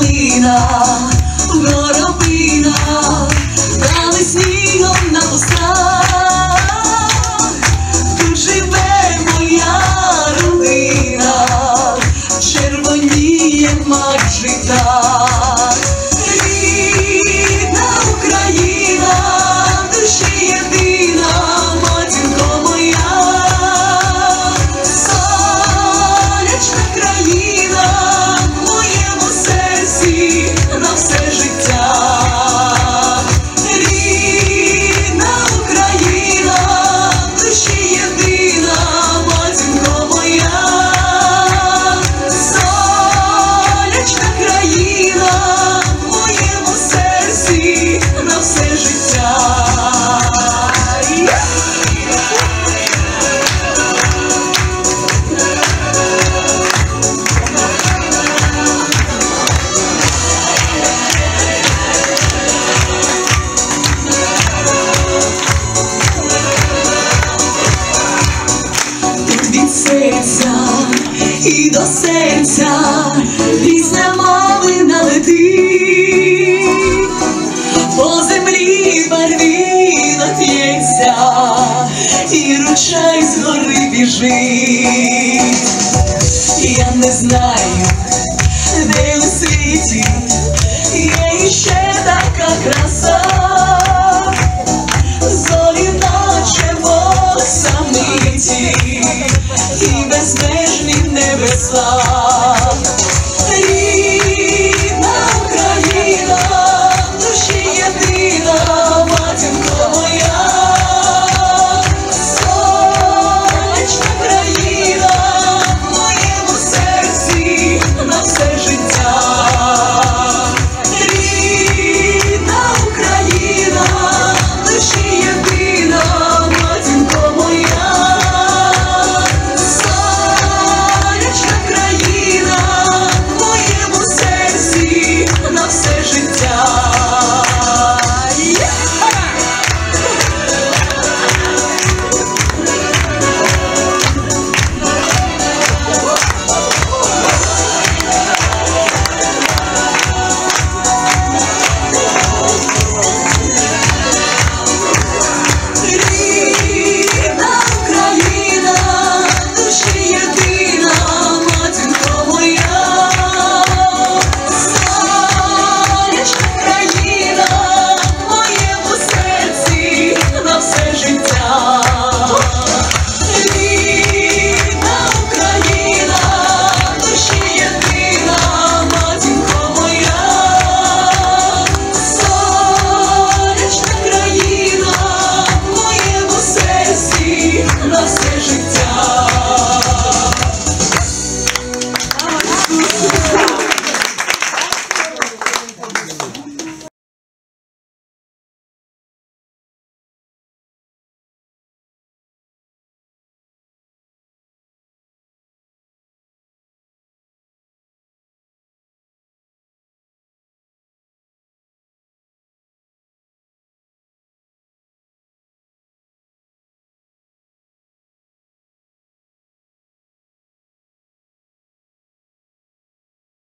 Alina. До серця пісня мамина летить, по землі барвінок п'ється, і ручай з гори біжить. Я не знаю, де у світі є іще така краса. this love.